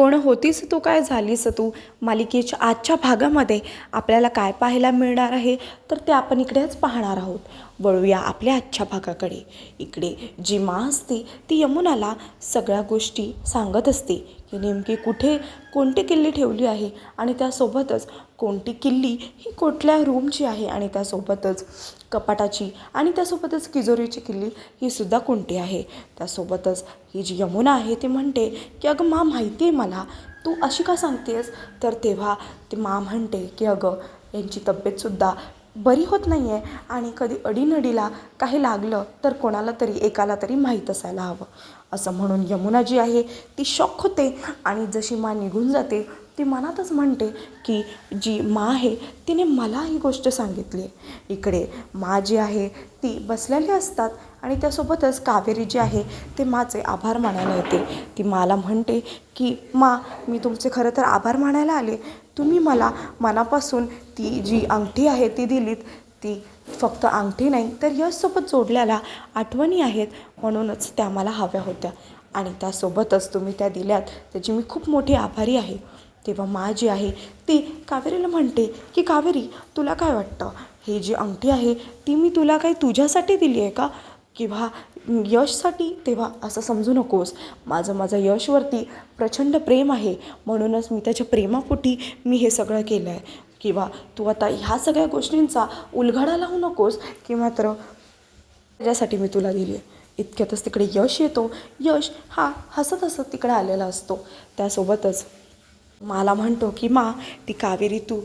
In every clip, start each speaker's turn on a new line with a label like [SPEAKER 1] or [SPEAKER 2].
[SPEAKER 1] कोण होतीस तू? काय झालीस तू? मालिकेच्या आजच्या भागामध्ये आपल्याला काय पाहायला मिळणार आहे? तर ते आपण इकडेच पाहणार आहोत. वळूया आपल्या आजच्या भागाकडे. इकडे जी मा असते ती यमुनाला सगळ्या गोष्टी सांगत असते. की नेमकी कुठे कोणती किल्ली ठेवली आहे आणि त्यासोबतच कोणती किल्ली ही कुठल्या रूमची आहे आणि त्यासोबतच कपाटाची आणि त्यासोबतच किजोरीची किल्ली ही सुद्धा कोणती आहे? त्यासोबतच ही जी यमुना आहे ती म्हणते की अगं मा माहिती आहे मला. तू अशी का सांगतेस? तर तेव्हा ती मा म्हणते की अगं यांची तब्येतसुद्धा बरी होत नाही आहे आणि कधी अडीनडीला काही लागलं तर कोणाला तरी एकाला तरी माहीत असायला हवं. असं म्हणून यमुना जी आहे. ती शॉक होते आणि जशी मा निघून जाते ती मनातच म्हणते की जी माँ आहे तिने मला ही गोष्ट सांगितली आहे. इकडे माँ जी आहे ती बसलेली असतात आणि त्यासोबतच कावेरी जी आहे ते माचे आभार मानायला येते. ती मला म्हणते की मा मी तुमचे खरं तर आभार मानायला आले तुम्ही मला मनापासून ती जी अंगठी आहे ती दिलीत ती फक्त अंगठी नाही तर यशसोबत जोडलेल्या आठवणी आहेत म्हणूनच त्या मला हव्या होत्या. आणि त्यासोबतच तुम्ही त्या दिल्यात त्याची मी खूप मोठी आभारी आहे. तेव्हा मा जी आहे ती कावेरीला म्हणते की कावेरी तुला काय वाटतं? ही जी अंगठी आहे ती मी तुला काही तुझ्यासाठी दिली आहे का? किंवा यशसाठी तेव्हा असं समजू नकोस. माझं माझं यशवरती प्रचंड प्रेम आहे. म्हणूनच मी त्याच्या प्रेमापोटी मी हे सगळं केलं आहे किंवा तू आता ह्या सगळ्या गोष्टींचा उलगडा लावू नकोस की मात्र त्याच्यासाठी मी तुला दिली आहे. इतक्यातच तिकडे यश येतो. यश हा हसत हसत तिकडे आलेला असतो. त्यासोबतच मला म्हणतो की मा ती कावेरी तू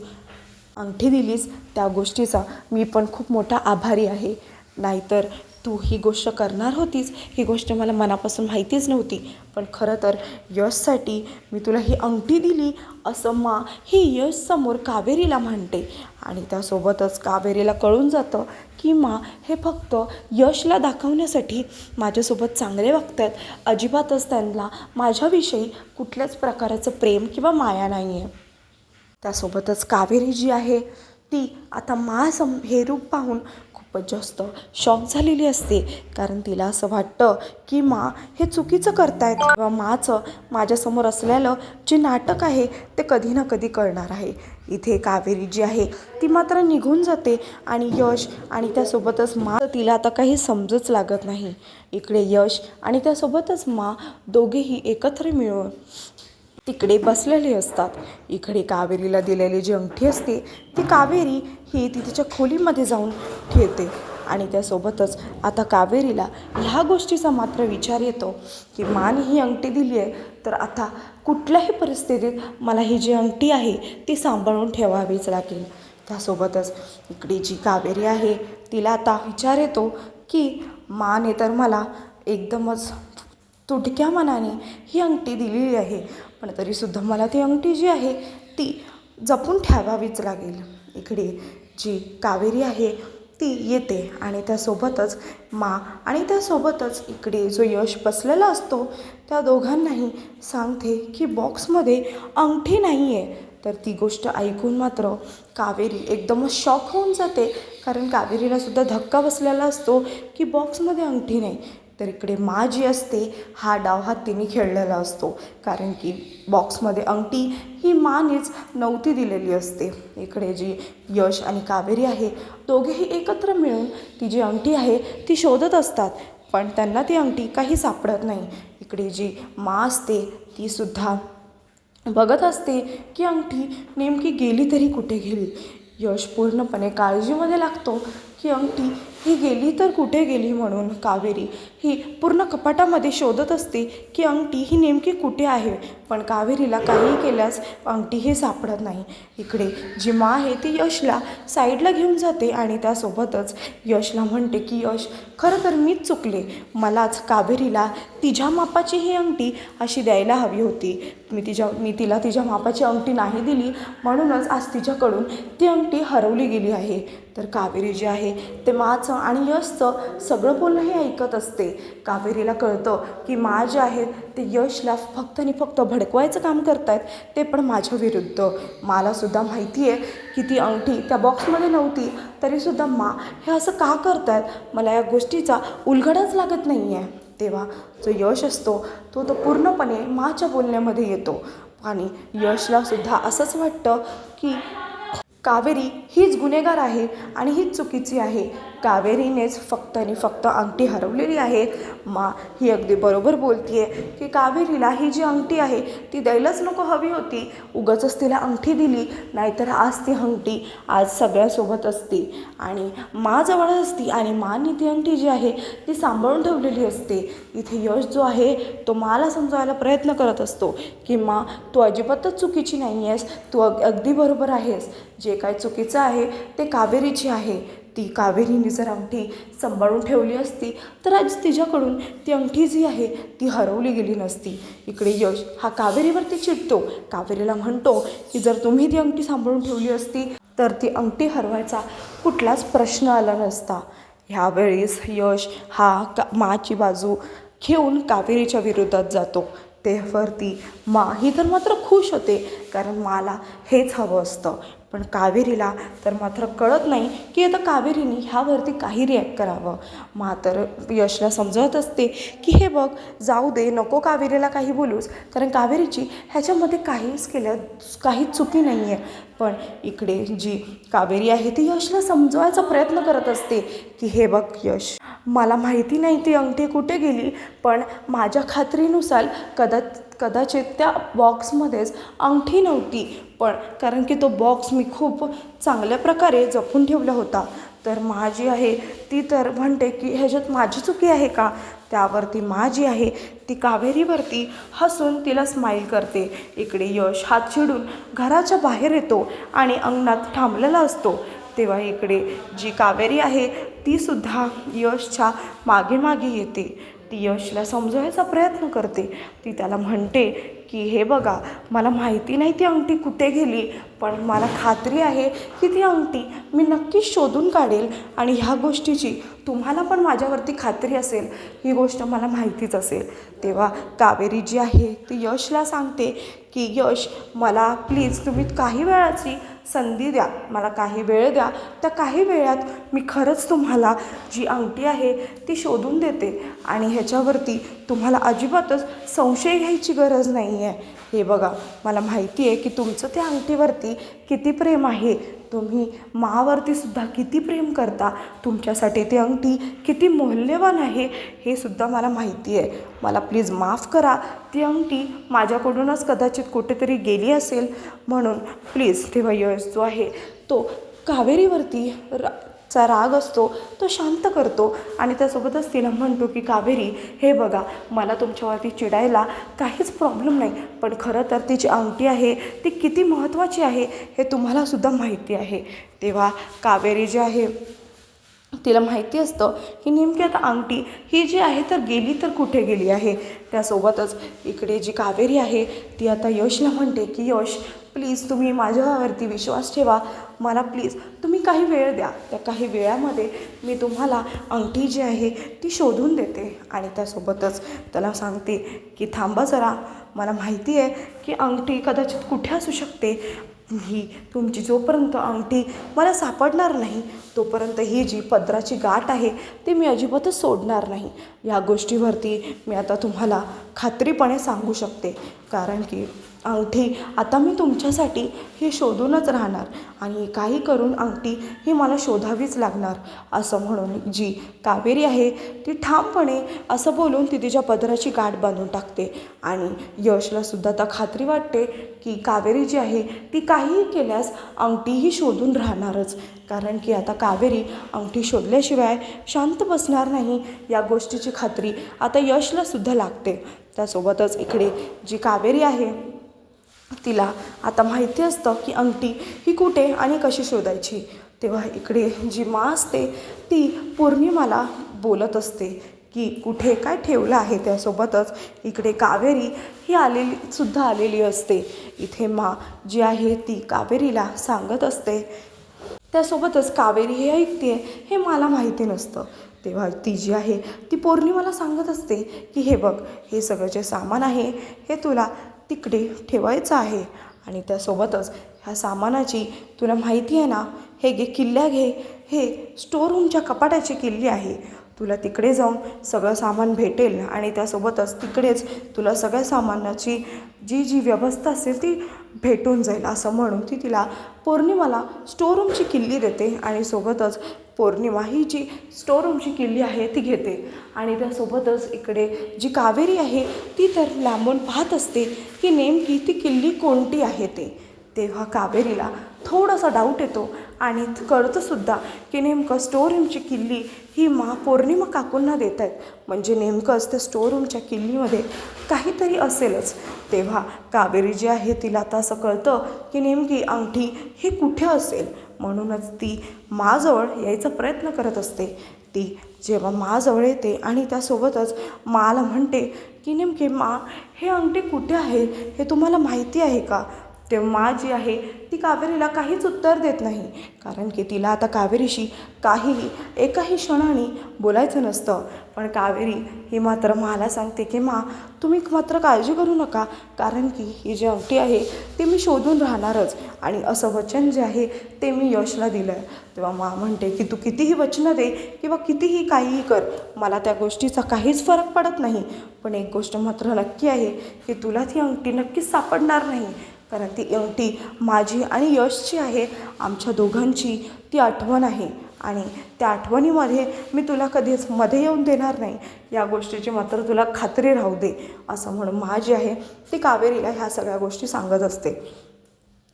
[SPEAKER 1] अंगठी दिलीस. त्या गोष्टीचा मी पण खूप मोठा आभारी आहे. नाहीतर तू ही गोष्ट करणार होतीस ही गोष्ट मला मनापासून माहितीच नव्हती. पण खरं तर यशसाठी मी तुला ही अंगठी दिली असं मा ही यशसमोर कावेरीला म्हणते. आणि त्यासोबतच कावेरीला कळून जातं की मा हे फक्त यशला दाखवण्यासाठी माझ्यासोबत चांगले वागतात अजिबातच त्यांना माझ्याविषयी कुठल्याच प्रकाराचं प्रेम किंवा माया नाही आहे त्यासोबतच कावेरी जी आहे ती आता मा सम हे रूप पाहून खूपच जास्त शॉक झालेली असते. कारण तिला असं वाटतं की मा हे चुकीचं करतायत. किंवा माचं माझ्यासमोर असलेलं जे नाटक आहे ते कधी ना कधी कळणार आहे. इथे कावेरी जी आहे ती मात्र निघून जाते आणि यश आणि त्यासोबतच मा तिला आता काही समजच लागत नाही. इकडे यश आणि त्यासोबतच मा दोघेही एकत्र मिळून तिकडे बसलेले असतात. इकडे कावेरीला दिलेली जी अंगठी असते ती कावेरी ही ती तिच्या खोलीमध्ये जाऊन ठेवते. आणि त्यासोबतच आता कावेरीला ह्या गोष्टीचा मात्र विचार येतो की मान ही अंगठी दिली आहे तर आता कुठल्याही परिस्थितीत मला ही जी अंगठी आहे ती सांभाळून ठेवावीच लागेल. त्यासोबतच इकडे जी कावेरी आहे तिला आता विचार येतो की माने तर मला एकदमच तुटक्या मनाने ही अंगठी दिलेली आहे. पण तरीसुद्धा मला ती अंगठी जी आहे ती जपून ठेवावीच लागेल. इकडे जी कावेरी आहे ती येते आणि त्यासोबतच मा आणि त्यासोबतच इकडे जो यश बसलेला असतो त्या दोघांनाही सांगते की बॉक्समध्ये अंगठी नाही आहे तर ती गोष्ट ऐकून मात्र कावेरी एकदमच शॉक होऊन जाते. कारण कावेरीला सुद्धा धक्का बसलेला असतो की बॉक्समध्ये अंगठी नाही. तर इकडे मा जी असते हा डाव हा तिने खेळलेला असतो. कारण की बॉक्समध्ये अंगठी ही मानेच नव्हती दिलेली असते. इकडे जी यश आणि कावेरी आहे दोघेही एकत्र मिळून ती जी अंगठी आहे ती शोधत असतात. पण त्यांना ती अंगठी काही सापडत नाही. इकडे जी मा असते तीसुद्धा बघत असते की अंगठी नेमकी गेली तरी कुठे गेली? यश पूर्णपणे काळजीमध्ये लागतो की अंगठी ही गेली तर कुठे गेली म्हणून कावेरी? ही पूर्ण कपाटामध्ये शोधत असते की अंगठी ही नेमकी कुठे आहे? पण कावेरीला काहीही केल्यास अंगठी ही सापडत नाही. इकडे जी मा आहे ती यशला साईडला घेऊन जाते आणि त्यासोबतच यशला म्हणते की यश खरं तर मीच चुकले. मलाच कावेरीला तिच्या मापाची ही अंगठी अशी द्यायला हवी होती. मी तिच्या मी तिला तिच्या मापाची अंगठी नाही दिली. म्हणूनच आज तिच्याकडून ती अंगठी हरवली गेली आहे. तर कावेरी जी आहे ते माचं आणि यशचं सगळं बोलणं हे ऐकत असते. कावेरीला कळतं की मा जे आहेत ते यशला फक्त आणि फक्त भडकवायचं काम करतायत ते पण माझ्या विरुद्ध. मलासुद्धा माहिती आहे की ती अंगठी त्या बॉक्समध्ये नव्हती तरीसुद्धा मा हे असं का करतायत? मला या गोष्टीचा उलगडाच लागत नाही आहे तेव्हा जो यश असतो तो तो पूर्णपणे माच्या बोलण्यामध्ये येतो. आणि यशलासुद्धा असंच वाटतं की कावेरी हीच गुन्हेगार आहे आणि हीच चुकीची आहे. कावेरीनेच फक्त आणि फक्त अंगठी हरवलेली आहे मा ही अगदी बरोबर बोलतीये की कावेरीला ही जी अंगठी आहे ती द्यायलाच नको हवी होती. उगाचच तिला अंगठी दिली नाहीतर आज ती अंगठी आज सगळ्यासोबत असती. आणि माजवळ असती आणि माने ती अंगठी जी आहे ती सांभाळून ठेवलेली असते. इथे यश जो आहे तो माला समजायला प्रयत्न करत असतो की मा तू अजिबातच चुकीची नाही आहेस तू अग अगदी बरोबर आहेस. जे काय चुकीचं आहे ते कावेरीची आहे. ती कावेरीने जर अंगठी सांभाळून ठेवली असती तर आज तिच्याकडून ती अंगठी जी आहे ती हरवली गेली नसती. इकडे यश हा कावेरीवरती चिडतो. कावेरीला म्हणतो की जर तुम्ही ती अंगठी सांभाळून ठेवली असती तर ती अंगठी हरवायचा कुठलाच प्रश्न आला नसता. ह्यावेळेस यश हा का माची बाजू घेऊन कावेरीच्या विरोधात जातो. तेवरती मा ही तर मात्र खुश होते कारण माला हेच हवं असतं. पण कावेरीला तर मात्र कळत नाही की आता कावेरीने ह्यावरती काही रिॲक्ट करावं. मा तर यशला समजवत असते की हे बघ जाऊ दे नको कावेरीला काही बोलूस. कारण कावेरीची ह्याच्यामध्ये काहीच केलं काहीच चुकी नाही आहे पण इकडे जी कावेरी आहे ती यशला समजवायचा प्रयत्न करत असते की हे बघ यश मला माहिती नाही ती अंगठी कुठे गेली पण माझ्या खात्रीनुसार कदा कदाचित त्या बॉक्समध्येच अंगठी नव्हती. पण कारण की तो बॉक्स मी खूप चांगल्या प्रकारे जपून ठेवला होता. तर माझी आहे ती तर म्हणते की ह्याच्यात माझी चुकी आहे का? त्यावरती माझी आहे ती कावेरीवरती हसून तिला स्माईल करते. इकडे यश हात चिडून घराच्या बाहेर येतो आणि अंगणात थांबलेला असतो. तेव्हा इकडे जी कावेरी आहे तीसुद्धा यशच्या मागे मागे येते. ती यशला समजवायचा प्रयत्न करते. ती त्याला म्हणते की हे बघा मला माहिती नाही ती अंगठी कुठे गेली पण मला खात्री आहे की ती अंगठी मी नक्कीच शोधून काढेल आणि ह्या गोष्टीची तुम्हाला पण माझ्यावरती खात्री असेल ही गोष्ट मला माहितीच असेल. तेव्हा कावेरी जी आहे ती यशला सांगते की यश मला प्लीज तुम्ही काही वेळाची संधी द्या मला काही वेळ द्या. त्या काही वेळात मी खरंच तुम्हाला जी अंगठी आहे ती शोधून देते. आणि ह्याच्यावरती तुम्हाला अजिबातच संशय घ्यायची गरज नाही आहे हे बघा मला माहिती आहे की तुमचं त्या अंगठीवरती किती प्रेम आहे. तुम्ही मावरतीसुद्धा किती प्रेम करता? तुमच्यासाठी ती अंगठी किती मौल्यवान आहे हे सुद्धा मला माहिती आहे. मला प्लीज माफ करा. ती अंगठी माझ्याकडूनच कदाचित कुठेतरी गेली असेल. म्हणून प्लीज तेव्हा यश जो आहे तो कावेरीवरती रा चा राग असतो तो शांत करतो. आणि त्यासोबतच तिला म्हणतो की कावेरी हे बघा मला तुमच्यावरती चिडायला काहीच प्रॉब्लेम नाही. पण खरं तर ती जी अंगठी आहे ती किती महत्त्वाची आहे हे तुम्हालासुद्धा माहिती आहे. तेव्हा कावेरी जी आहे तिला माहिती असतं की नेमकी आता अंगठी ही जी आहे तर गेली तर कुठे गेली आहे? त्यासोबतच इकडे जी कावेरी आहे ती आता यशला म्हणते की यश प्लीज तुम्ही माझ्यावरती विश्वास ठेवा. मला प्लीज तुम्ही काही वेळ द्या. त्या काही वेळामध्ये मी तुम्हाला अंगठी जी आहे ती शोधून देते आणि त्यासोबतच त्याला सांगते की थांबा जरा. मला माहिती आहे की अंगठी कदाचित कुठे असू शकते. ही तुमची जोपर्यंत अंगठी मला सापडणार नाही तोपर्यंत ही जी पदराची गाठ आहे ती मी अजिबातच सोडणार नाही. या गोष्टीवरती मी आता तुम्हाला खात्रीपणे सांगू शकते. कारण की अंगठी आता मी तुमच्यासाठी हे शोधूनच राहणार आणि काही करून अंगठी ही मला शोधावीच लागणार. असं म्हणून जी कावेरी आहे ती ठामपणे असं बोलून ती तिच्या पदराची गाठ बांधून टाकते आणि यशला सुद्धा आता खात्री वाटते की कावेरी जी आहे ती काहीही केल्यास अंगठीही शोधून राहणारच. कारण की आता कावेरी अंगठी शोधल्याशिवाय शांत बसणार नाही या गोष्टीची खात्री आता यशलासुद्धा लागते. त्यासोबतच इकडे जी कावेरी आहे तिला. आता माहिती असतं की अंगठी ही कुठे आणि कशी शोधायची? तेव्हा इकडे जी मा असते ती पौर्णिमाला बोलत असते की कुठे काय ठेवलं आहे त्यासोबतच इकडे कावेरी ही आलेली सुद्धा आलेली असते. इथे माँ जी आहे ती कावेरीला सांगत असते. त्यासोबतच कावेरी हे ऐकते हे मला माहिती नसतं. तेव्हा ती जी आहे ती पौर्णिमाला सांगत असते की हे बघ हे सगळं जे सामान आहे हे तुला तिकडे ठेवायचं आहे. आणि त्यासोबतच ह्या सामानाची तुला माहिती आहे ना? हे घे किल्ल्या घे. हे स्टोर रूमच्या कपाटाची किल्ली आहे. तुला तिकडे जाऊन सगळं सामान भेटेल आणि त्यासोबतच तिकडेच तुला सगळ्या सामानाची जी जी व्यवस्था असेल ती भेटून जाईल असं म्हणून ती तिला पौर्णिमाला स्टोरूमची किल्ली देते आणि सोबतच पौर्णिमा ही जी स्टोरूमची किल्ली आहे ती घेते. आणि त्यासोबतच इकडे जी कावेरी आहे ती तर लांबून पाहत असते की नेमकी ती किल्ली कोणती आहे ते. तेव्हा कावेरीला थोडासा डाऊट येतो आणि कळतंसुद्धा की नेमकं स्टोरूमची किल्ली ही मा पौर्णिमा काकूंना देत आहेत. म्हणजे नेमकंच त्या स्टोरूमच्या किल्लीमध्ये काहीतरी असेलच. तेव्हा कावेरी जी आहे तिला आता असं कळतं की नेमकी अंगठी ही कुठे असेल? म्हणूनच ती माजवळ यायचा प्रयत्न करत असते. ती जेव्हा माजवळ येते आणि त्यासोबतच माला म्हणते की नेमके मा हे अंगठी कुठे आहे? हे तुम्हाला माहिती आहे का? तेव्हा जी आहे ती कावेरीला काहीच उत्तर देत नाही. कारण की तिला आता कावेरीशी काहीही एकाही क्षणाने बोलायचं नसतं. पण कावेरी ही मात्र मला सांगते की मा तुम्ही मात्र काळजी करू नका. कारण की ही जी अंगठी आहे ती मी शोधून राहणारच. आणि असं वचन जे आहे ते मी यशला दिलं आहे तेव्हा मा म्हणते की तू कितीही वचनं दे किंवा कितीही काहीही कर मला त्या गोष्टीचा काहीच फरक पडत नाही. पण एक गोष्ट मात्र नक्की आहे की तुला ती अंगठी नक्कीच सापडणार नाही. कारण ती एवढी माझी आणि यशची आहे आमच्या दोघांची ती आठवण आहे. आणि त्या आठवणीमध्ये मी तुला कधीच मध्ये येऊन देणार नाही. या गोष्टीची मात्र तुला खात्री राहू दे असं म्हणून मा जी आहे ती कावेरीला ह्या सगळ्या गोष्टी सांगत असते.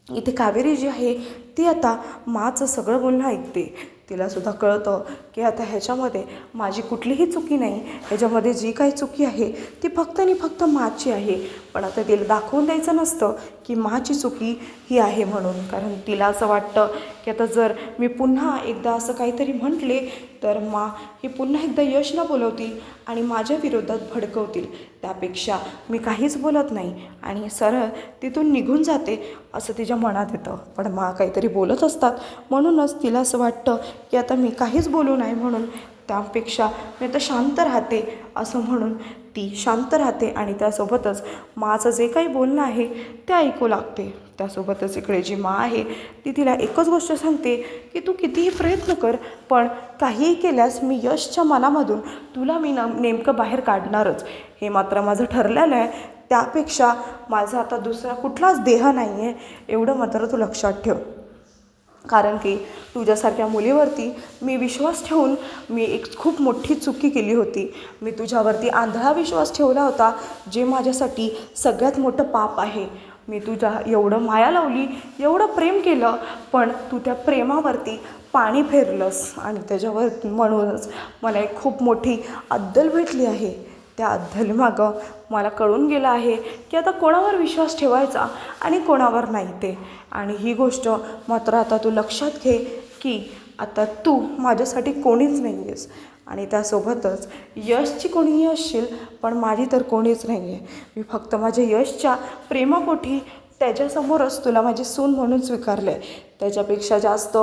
[SPEAKER 1] इथे कावेरी जी आहे ती आता माचं सगळं बोलणं ऐकते. तिलासुद्धा कळतं की आता ह्याच्यामध्ये माझी कुठलीही चुकी नाही. ह्याच्यामध्ये जी काही चुकी आहे ती फक्त आणि फक्त माची आहे. पण आता तिला दाखवून द्यायचं नसतं की माची चुकी ही आहे म्हणून. कारण तिला असं वाटतं की आता जर मी पुन्हा एकदा असं काहीतरी म्हटले तर मा ही पुन्हा एकदा यश न बोलवतील आणि माझ्या विरोधात भडकवतील. त्यापेक्षा मी काहीच बोलत नाही आणि सरळ तिथून निघून जाते असं तिच्या मनात येतं. पण मा काहीतरी बोलत असतात. म्हणूनच तिला असं वाटतं की आता मी काहीच बोलू नाही म्हणून. त्यापेक्षा मी आता शांत राहते असं म्हणून ती शांत राहते आणि त्यासोबतच माचं जे काही बोलणं आहे ते ऐकू लागते. त्यासोबतच इकडे जी मा आहे ती तिला एकच गोष्ट सांगते की तू कितीही प्रयत्न कर पण काहीही केल्यास मी यशच्या मनामधून तुला मी न नेमकं बाहेर काढणारच. हे मात्र माझं ठरलेलं आहे. त्यापेक्षा माझा आता दुसरा कुठलाच देह नाही आहे एवढं मात्र तू लक्षात ठेव. कारण की तुझ्यासारख्या मुलीवरती मी विश्वास ठेवून मी एक खूप मोठी चुकी केली होती. मी तुझ्यावरती आंधळा विश्वास ठेवला होता जे माझ्यासाठी सगळ्यात मोठं पाप आहे. मी तुझ्या एवढं माया लावली एवढं प्रेम केलं पण तू त्या प्रेमावरती पाणी फेरलंस आणि त्याच्यावर म्हणूनच मला एक खूप मोठी अद्दल भेटली आहे. त्या अद्दलीमागं मला कळून गेलं आहे की आता कोणावर विश्वास ठेवायचा आणि कोणावर नाही ते. आणि ही गोष्ट मात्र आता तू लक्षात घे की आता तू माझ्यासाठी कोणीच नाही आहेस आणि त्यासोबतच यशची कोणीही असशील पण माझी तर कोणीच नाही आहे मी फक्त माझ्या यशच्या प्रेमापोटी त्याच्यासमोरच तुला माझी सून म्हणून स्वीकारलं आहे त्याच्यापेक्षा जास्त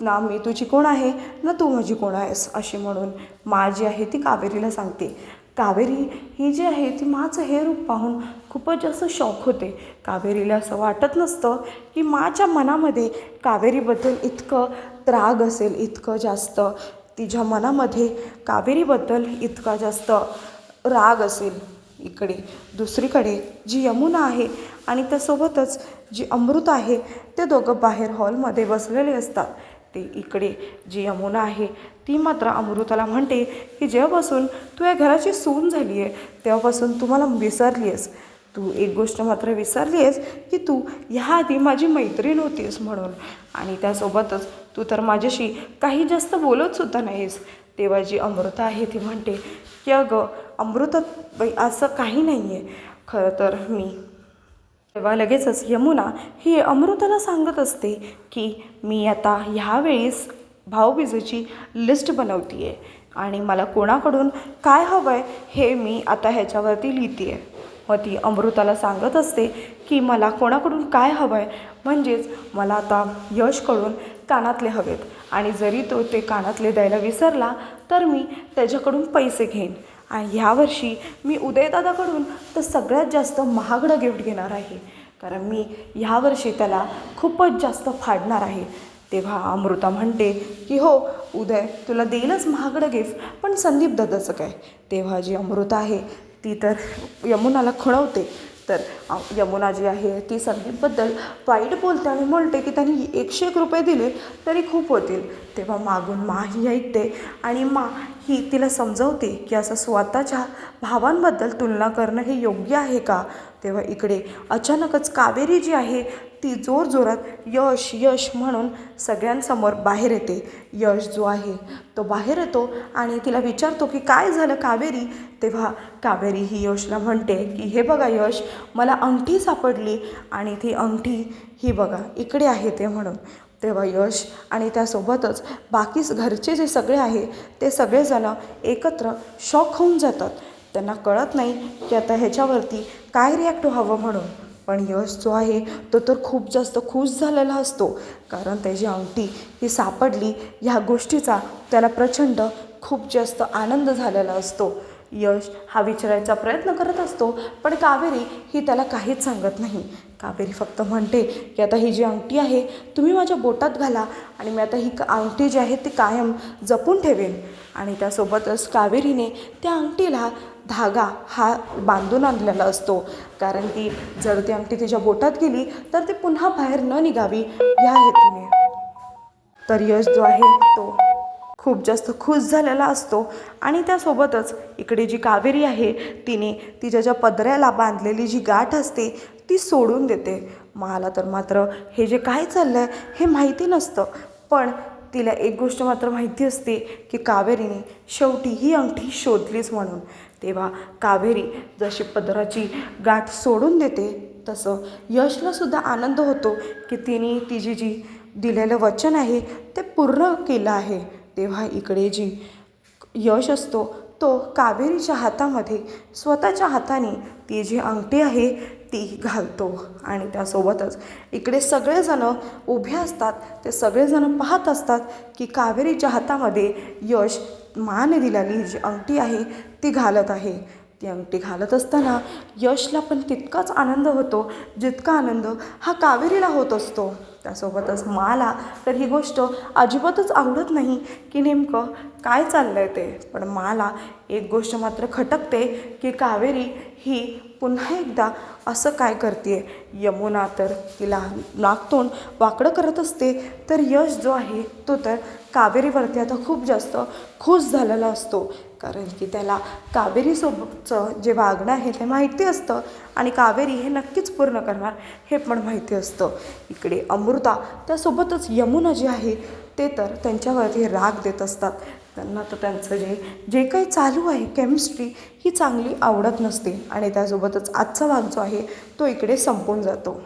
[SPEAKER 1] ना मी तुझी कोण आहे ना तू माझी कोण आहेस अशी म्हणून माझी आहे ती कावेरीला सांगते. कावेरी ही जी आहे ती माचं हे रूप पाहून खूपच जास्त शॉक होते. कावेरीला असं वाटत नसतं की माच्या मनामध्ये कावेरीबद्दल इतकं त्राग असेल इतकं जास्त. तिच्या मनामध्ये कावेरीबद्दल इतका जास्त राग असेल इकडे. दुसरीकडे जी यमुना आहे आणि त्यासोबतच जी अमृत आहे ते दोघं बाहेर हॉलमध्ये बसलेले असतात. ते इकडे जी यमुना आहे ती मात्र अमृताला म्हणते की जेव्हापासून तू या घराची सून झाली आहे तेव्हापासून तू मला विसरली आहेस. तू एक गोष्ट मात्र विसरली आहेस की तू ह्या आधी माझी मैत्रीण होतीस म्हणून. आणि त्यासोबतच तू तर माझ्याशी काही जास्त बोलतसुद्धा नाहीस. तेव्हा जी अमृता आहे ती म्हणते की अगं अमृता बाई असं काही नाही आहे खरं तर मी तेव्हा लगेचच यमुना ही अमृताला सांगत असते की मी आता ह्यावेळेस भाऊबीजेची लिस्ट बनवते आहे आणि मला कोणाकडून काय हवं आहे हे मी आता ह्याच्यावरती लिहिते आहे मग ती अमृताला सांगत असते की मला कोणाकडून काय हवं आहे म्हणजेच मला आता यशकडून कानातले हवेत आणि जरी तो ते कानातले द्यायला विसरला तर मी त्याच्याकडून पैसे घेईन. आणि ह्यावर्षी मी उदयदादाकडून तर सगळ्यात जास्त महागडं गिफ्ट घेणार आहे. कारण मी ह्यावर्षी त्याला खूपच जास्त फाडणार आहे. तेव्हा अमृता म्हणते की हो उदय तुला देईलच महागडं गिफ्ट पण संदीप दादाचं काय? तेव्हा जी अमृता आहे ती तर यमुनाला खुणवते. तर यमुना जी आहे ती संदीपबद्दल वाईट बोलते आणि म्हणते की त्यांनी एकशे एक रुपये दिले तरी खूप होतील. तेव्हा मागून मा ही ऐकते आणि मा ही तिला समजवते की असं स्वतःच्या भावांबद्दल तुलना करणं हे योग्य आहे का? तेव्हा इकडे अचानकच कावेरी जी आहे ती जोरजोरात यश यश म्हणून सगळ्यांसमोर बाहेर येते. यश जो आहे तो बाहेर येतो आणि तिला विचारतो की काय झालं कावेरी? तेव्हा कावेरी ही यशला म्हणते की हे बघा यश मला अंगठी सापडली आणि ती अंगठी ही बघा इकडे आहे ते म्हणून. तेव्हा यश आणि त्यासोबतच बाकीच घरचे जे सगळे आहे ते सगळेजणं एकत्र शॉक होऊन जातात. त्यांना कळत नाही की आता ह्याच्यावरती काय रिॲक्ट व्हावं म्हणून. पण यश जो आहे तो तर खूप जास्त खुश झालेला असतो. कारण त्याची अंगठी ही सापडली ह्या गोष्टीचा त्याला प्रचंड खूप जास्त आनंद झालेला असतो. यश हा विचारायचा प्रयत्न करत असतो पण कावेरी ही त्याला काहीच सांगत नाही. कावेरी फक्त म्हणते की आता ही जी अंगठी आहे तुम्ही माझ्या बोटात घाला आणि मी आता ही अंगठी जी आहे ती कायम जपून ठेवेन. आणि त्यासोबतच कावेरीने त्या अंगठीला धागा हा बांधून आणलेला असतो. कारण की जर ती अंगठी तिच्या बोटात गेली तर ती पुन्हा बाहेर न निघावी या हेतूने. तर यश जो आहे तो खूप जास्त खुश झालेला असतो. आणि त्यासोबतच इकडे जी कावेरी आहे तिने तिच्या ज्या पदऱ्याला बांधलेली जी गाठ असते ती सोडून देते. मला तर मात्र हे जे काय चाललं आहे हे माहिती नसतं. पण तिला एक गोष्ट मात्र माहिती असते की कावेरीने शेवटी ही अंगठी शोधलीच म्हणून. तेव्हा कावेरी जशी पदराची गाठ सोडून देते तसं यशलासुद्धा आनंद होतो की तिने तिची जी दिलेलं वचन आहे ते पूर्ण केलं आहे. तेव्हा इकडे जी यश असतो तो कावेरीच्या हातामध्ये स्वतःच्या हाताने ती जी अंगठी आहे ती घालतो आणि त्यासोबतच इकडे सगळेजणं उभे असतात. ते सगळेजणं पाहत असतात की कावेरीच्या हातामध्ये यश माने दिलेली जी अंगठी आहे ती घालत आहे. ती अंगठी घालत असताना यशला पण तितकाच आनंद होतो जितका आनंद हा कावेरीला होत असतो. त्यासोबतच मला तर ही गोष्ट अजिबातच आवडत नाही की नेमकं काय चाललं आहे ते. पण मला एक गोष्ट मात्र खटकते की कावेरी ही पुन्हा एकदा असं काय करते यमुना तर तिला नागतोंड वाकडं करत असते तर यश जो आहे तो तर कावेरीवरती आता खूप जास्त खुश झालेला असतो. कारण की त्याला कावेरीसोबतचं जे वागणं आहे ते माहिती असतं आणि कावेरी हे नक्कीच पूर्ण करणार हे पण माहिती असतं. इकडे अमृता त्यासोबतच यमुना जी आहे ते तर त्यांच्यावरती राग देत असतात. त्यांना तर त्यांचं जे जे काही चालू आहे केमिस्ट्री ही चांगली आवडत नसते. आणि त्यासोबतच आजचा भाग जो आहे तो इकडे संपून जातो.